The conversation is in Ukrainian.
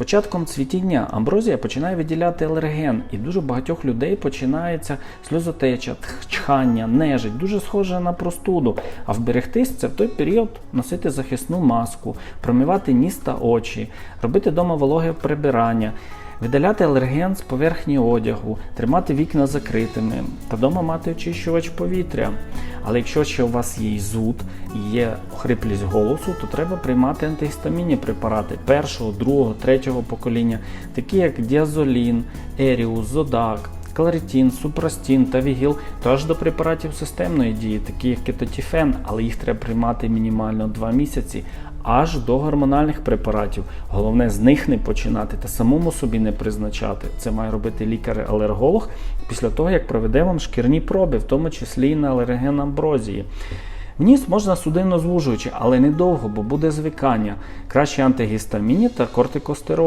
початком цвітіння амброзія починає виділяти алерген, і дуже багатьох людей починається сльозотеча, чхання, нежить, дуже схоже на простуду. А вберегтись це в той період носити захисну маску, промивати ніс та очі, робити вдома вологе прибирання. Видаляти алерген з поверхні одягу, тримати вікна закритими та вдома мати очищувач повітря. Але якщо ще у вас є зуд є хриплість голосу, то треба приймати антигістамінні препарати першого, другого, третього покоління, такі як діазолін, еріус, зодак. Кларитін, супрастін та вігіл, то до препаратів системної дії, такі як кетотіфен, але їх треба приймати мінімально 2 місяці, аж до гормональних препаратів. Головне з них не починати та самому собі не призначати. Це має робити лікар-алерголог після того, як проведе вам шкірні проби, в тому числі і на алерген амброзії. Вніс можна судинно звужуючи, але недовго, бо буде звикання. Краще антигістаміні та кортикостероїди.